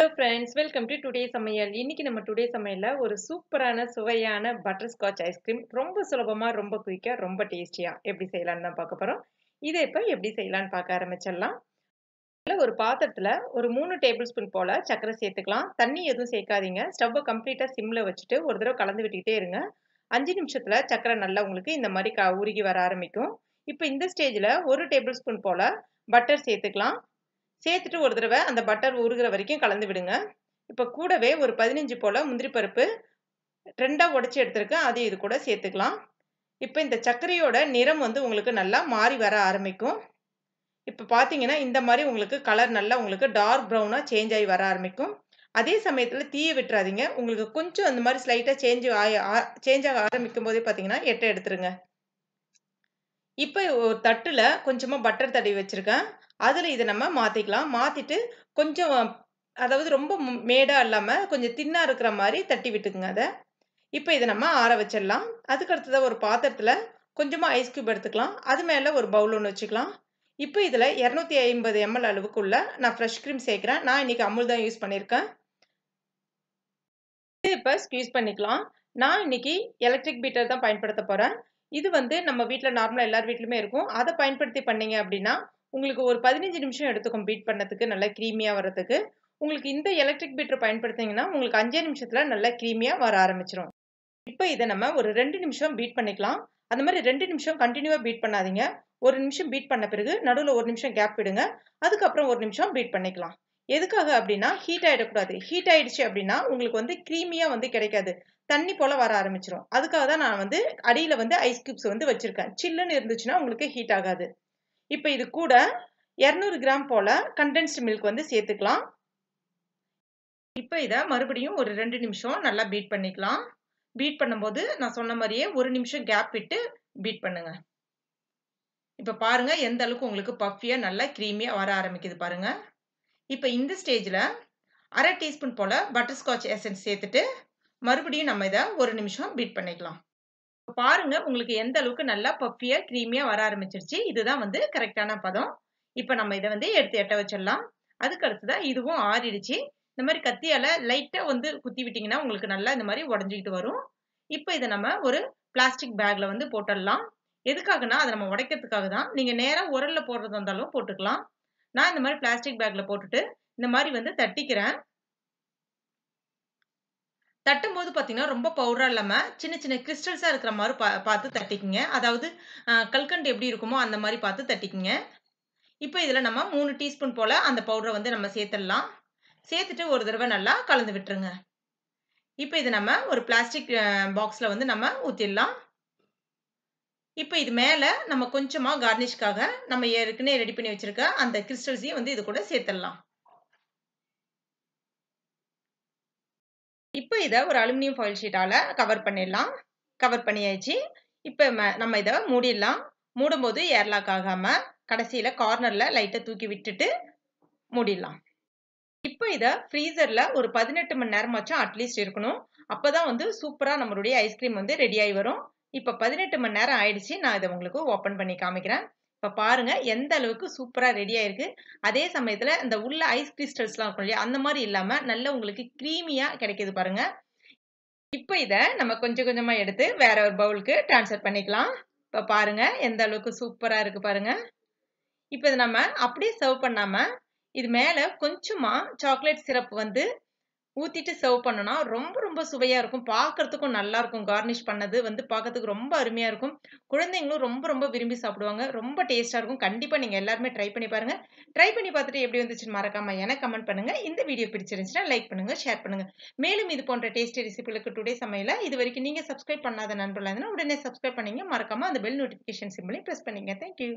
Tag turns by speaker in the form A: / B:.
A: Hello friends welcome to today சமையல். இன்னைக்கு நம்ம டுடே சமையலில் ஒரு சூப்பரான சுவையான பட்டர் ஸ்காட்ச் ஐஸ்கிரீம் ரொம்ப சுலபமாக ரொம்ப குயிக்காக ரொம்ப டேஸ்டியாக எப்படி செய்யலாம்னு தான் பார்க்க போகிறோம் இதை இப்போ எப்படி செய்யலாம்னு பார்க்க ஆரம்பிச்சிடலாம். இல்லை ஒரு பாத்திரத்தில் ஒரு மூணு டேபிள் ஸ்பூன் போல் சர்க்கரை சேர்த்துக்கலாம். தண்ணி எதுவும் சேர்க்காதீங்க. ஸ்டவ்வை கம்ப்ளீட்டாக சிம்மில் வச்சுட்டு ஒரு தடவை கலந்து விட்டுக்கிட்டே இருங்க. அஞ்சு நிமிஷத்தில் சர்க்கரை நல்லா உங்களுக்கு இந்த மாதிரி க உருகி வர ஆரம்பிக்கும். இப்போ இந்த ஸ்டேஜில் ஒரு டேபிள் ஸ்பூன் போல் பட்டர் சேர்த்துக்கலாம். சேர்த்துட்டு ஒரு தடவை அந்த பட்டர் உருகிற வரைக்கும் கலந்து விடுங்க. இப்போ கூடவே ஒரு பதினஞ்சு போல் முந்திரி பருப்பு ரெண்டாக உடச்சி எடுத்துருக்கேன். அதையும் இது கூட சேர்த்துக்கலாம். இப்போ இந்த சர்க்கரையோட நிறம் வந்து உங்களுக்கு நல்லா மாறி வர ஆரம்பிக்கும். இப்போ பார்த்தீங்கன்னா இந்த மாதிரி உங்களுக்கு கலர் நல்லா உங்களுக்கு டார்க் ப்ரௌனாக சேஞ்ச் ஆகி வர ஆரம்பிக்கும். அதே சமயத்தில் தீய விட்டுறாதீங்க. உங்களுக்கு கொஞ்சம் அந்த மாதிரி ஸ்லைட்டாக சேஞ்ச் ஆகி சேஞ்ச் ஆக ஆரம்பிக்கும் போதே பார்த்தீங்கன்னா எட்டை எடுத்துருங்க. இப்போ ஒரு தட்டில் கொஞ்சமாக பட்டர் தடவி வச்சுருக்கேன். அதில் இதை நம்ம மாற்றிக்கலாம் மாற்றிட்டு கொஞ்சம் அதாவது ரொம்ப மேடாக இல்லாமல் கொஞ்சம் தின்னாக இருக்கிற மாதிரி தட்டி விட்டுக்குங்க அதை. இப்போ இதை நம்ம ஆற வச்சிடலாம். அதுக்கு அடுத்ததாக ஒரு பாத்திரத்தில் கொஞ்சமாக ஐஸ் க்யூப் எடுத்துக்கலாம். அது மேலே ஒரு பவுல் ஒன்று வச்சுக்கலாம். இப்போ இதில் இரநூத்தி ஐம்பது எம்எல் அளவுக்குள்ள நான் ஃப்ரெஷ் க்ரீம் சேர்க்குறேன். நான் இன்றைக்கி அமுல் தான் யூஸ் பண்ணியிருக்கேன் இது இப்போ ஸ்க்யூஸ் பண்ணிக்கலாம். நான் இன்னைக்கு எலக்ட்ரிக் பீட்டர் தான் பயன்படுத்த போகிறேன் இது வந்து நம்ம வீட்டில் நார்மலாக எல்லார் வீட்லையுமே இருக்கும். அதை பயன்படுத்தி பண்ணீங்க அப்படின்னா உங்களுக்கு ஒரு பதினஞ்சு நிமிஷம் எடுத்துக்கும் பீட் பண்ணதுக்கு நல்லா க்ரீமியாக வரதுக்கு உங்களுக்கு இந்த எலக்ட்ரிக் பீட்டர் பயன்படுத்திங்கன்னா உங்களுக்கு அஞ்சே நிமிஷத்தில் நல்லா க்ரீமியாக வர ஆரம்பிச்சிடும் இப்போ இதை நம்ம ஒரு ரெண்டு நிமிஷம் பீட் பண்ணிக்கலாம். அந்த மாதிரி ரெண்டு நிமிஷம் கண்டினியூவாக பீட் பண்ணாதீங்க. ஒரு நிமிஷம் பீட் பண்ண பிறகு நடுவில் ஒரு நிமிஷம் கேப் விடுங்க. அதுக்கப்புறம் ஒரு நிமிஷம் பீட் பண்ணிக்கலாம். எதுக்காக அப்படின்னா ஹீட் ஆகிடக்கூடாது ஹீட் ஆகிடுச்சு அப்படின்னா உங்களுக்கு வந்து க்ரீமியாக வந்து கிடைக்காது. தண்ணி போல் வர ஆரம்பிச்சிடும் அதுக்காக தான் நான் வந்து அடியில் வந்து ஐஸ் கியூப்ஸ் வந்து வச்சுருக்கேன். சில்லுன்னு இருந்துச்சுன்னா உங்களுக்கு ஹீட் ஆகாது. இப்போ இது கூட இரநூறு கிராம் போல் கண்டென்ஸ்டு மில்க் வந்து சேர்த்துக்கலாம். இப்போ இதை மறுபடியும் ஒரு ரெண்டு நிமிஷம் நல்லா பீட் பண்ணிக்கலாம். பீட் பண்ணும்போது நான் சொன்ன மாதிரியே ஒரு நிமிஷம் கேப் விட்டு பீட் பண்ணுங்க. இப்போ பாருங்க எந்த அளவுக்கு உங்களுக்கு பஃபியாக நல்லா க்ரீமியாக வர ஆரம்பிக்குது பாருங்க. இப்போ இந்த ஸ்டேஜில் அரை டீஸ்பூன் போல் பட்டர்ஸ்காட்ச் எசன்ஸ் சேர்த்துட்டு மறுபடியும் நம்ம இதை ஒரு நிமிஷம் பீட் பண்ணிக்கலாம். பாருங்க உங்களுக்கு எந்த அளவுக்கு நல்லா பஃபியா க்ரீமியா வர ஆரம்பிச்சிருச்சு. இதுதான் வந்து கரெக்டான பதம். இப்போ நம்ம இதை வந்து எடுத்து எட்ட வச்சிடலாம். அதுக்கு அடுத்ததான் இதுவும் ஆறிடுச்சு. இந்த மாதிரி கத்தியால லைட்டா வந்து குத்தி விட்டீங்கன்னா உங்களுக்கு நல்லா இந்த மாதிரி உடஞ்சிக்கிட்டு வரும். இப்போ இதை நம்ம ஒரு பிளாஸ்டிக் பேக்ல வந்து போட்டுடலாம். எதுக்காகனா அதை நம்ம உடைக்கிறதுக்காக தான். நீங்க நேராக உரல்ல போடுறது இருந்தாலும் போட்டுக்கலாம். நான் இந்த மாதிரி பிளாஸ்டிக் பேக்ல போட்டுட்டு இந்த மாதிரி வந்து தட்டிக்கிறேன். தட்டும் போது பார்த்தீங்கன்னா ரொம்ப பவுடராக இல்லாமல் சின்ன சின்ன கிறிஸ்டல்ஸாக இருக்கிற மாதிரி பா பார்த்து தட்டிக்கிங்க. அதாவது கல்கண்டு எப்படி இருக்குமோ அந்த மாதிரி பார்த்து தட்டிக்கிங்க. இப்போ இதில் நம்ம மூணு டீஸ்பூன் போல் அந்த பவுடரை வந்து நம்ம சேர்த்துடலாம். சேர்த்துட்டு ஒரு தடவை நல்லா கலந்து விட்டுருங்க. இப்போ இது நம்ம ஒரு பிளாஸ்டிக் பாக்ஸில் வந்து நம்ம ஊற்றிடலாம் இப்போ இது மேலே நம்ம கொஞ்சமாக கார்னிஷ்காக நம்ம ஏற்கனவே ரெடி பண்ணி வச்சுருக்க அந்த கிறிஸ்டல்ஸையும் வந்து இது கூட சேர்த்துடலாம். இப்போ இதை ஒரு அலுமினியம் ஃபாயில் ஷீட்டால் கவர் பண்ணிடலாம். கவர் பண்ணியாச்சு. இப்போ நம்ம இதை மூடிடலாம். மூடும்போது ஏர்லாக் ஆகாமல் கடைசியில் கார்னரில் லைட்டை தூக்கி விட்டுட்டு மூடிடலாம். இப்போ இதை ஃப்ரீசரில் ஒரு பதினெட்டு மணி நேரமாச்சும் அட்லீஸ்ட் இருக்கணும். அப்போ தான் வந்து சூப்பராக நம்மளுடைய ஐஸ்கிரீம் வந்து ரெடி ஆகி வரும். இப்போ பதினெட்டு மணி நேரம் ஆயிடுச்சு. நான் இதை உங்களுக்கு ஓப்பன் பண்ணி காமிக்கிறேன். இப்போ பாருங்க எந்த அளவுக்கு சூப்பராக ரெடி ஆயிருக்கு. அதே சமயத்தில் இந்த உள்ள ஐஸ் கிறிஸ்டல்ஸ்லாம் இருக்கும் இல்லையா அந்த மாதிரி இல்லாமல் நல்ல உங்களுக்கு க்ரீமியாக கிடைக்கிது பாருங்க. இப்போ இதை நம்ம கொஞ்சம் கொஞ்சமாக எடுத்து வேற ஒரு பவுலுக்கு ட்ரான்ஸ்ஃபர் பண்ணிக்கலாம். இப்போ பாருங்க எந்த அளவுக்கு சூப்பராக இருக்கு பாருங்க. இப்போ இதை நம்ம அப்படியே சர்வ் பண்ணாமல் இது மேலே கொஞ்சமாக சாக்லேட் சிரப் வந்து ஊற்றிட்டு சர்வ் பண்ணோன்னா ரொம்ப ரொம்ப சுவையாக இருக்கும். பார்க்கறதுக்கும் நல்லா இருக்கும். கார்னிஷ் பண்ணது வந்து பார்க்கறதுக்கு ரொம்ப அருமையாக இருக்கும். குழந்தைங்களும் ரொம்ப ரொம்ப விரும்பி சாப்பிடுவாங்க. ரொம்ப டேஸ்ட்டாக இருக்கும். கண்டிப்பாக நீங்கள் எல்லாருமே ட்ரை பண்ணி பாருங்கள் ட்ரை பண்ணி பார்த்துட்டு எப்படி வந்துச்சுன்னு மறக்காமல் எனக்கு கமெண்ட் பண்ணுங்கள் இந்த வீடியோ பிடிச்சிருந்துச்சுன்னா லைக் பண்ணுங்கள் ஷேர் பண்ணுங்கள் மேலும் இது போன்ற டேஸ்டி ரெசிபிகளுக்கு டுடே சமையல இது வரைக்கும் நீங்கள் சப்ஸ்கிரைப் பண்ணாத நண்பர்களாக இருந்தால் உடனே சப்ஸ்கிரைப் பண்ணிங்க. மறக்காமல் அந்த பெல் நோட்டிஃபிகேஷன் சிம்பிளையும் ப்ரெஸ் பண்ணிங்க. Thank you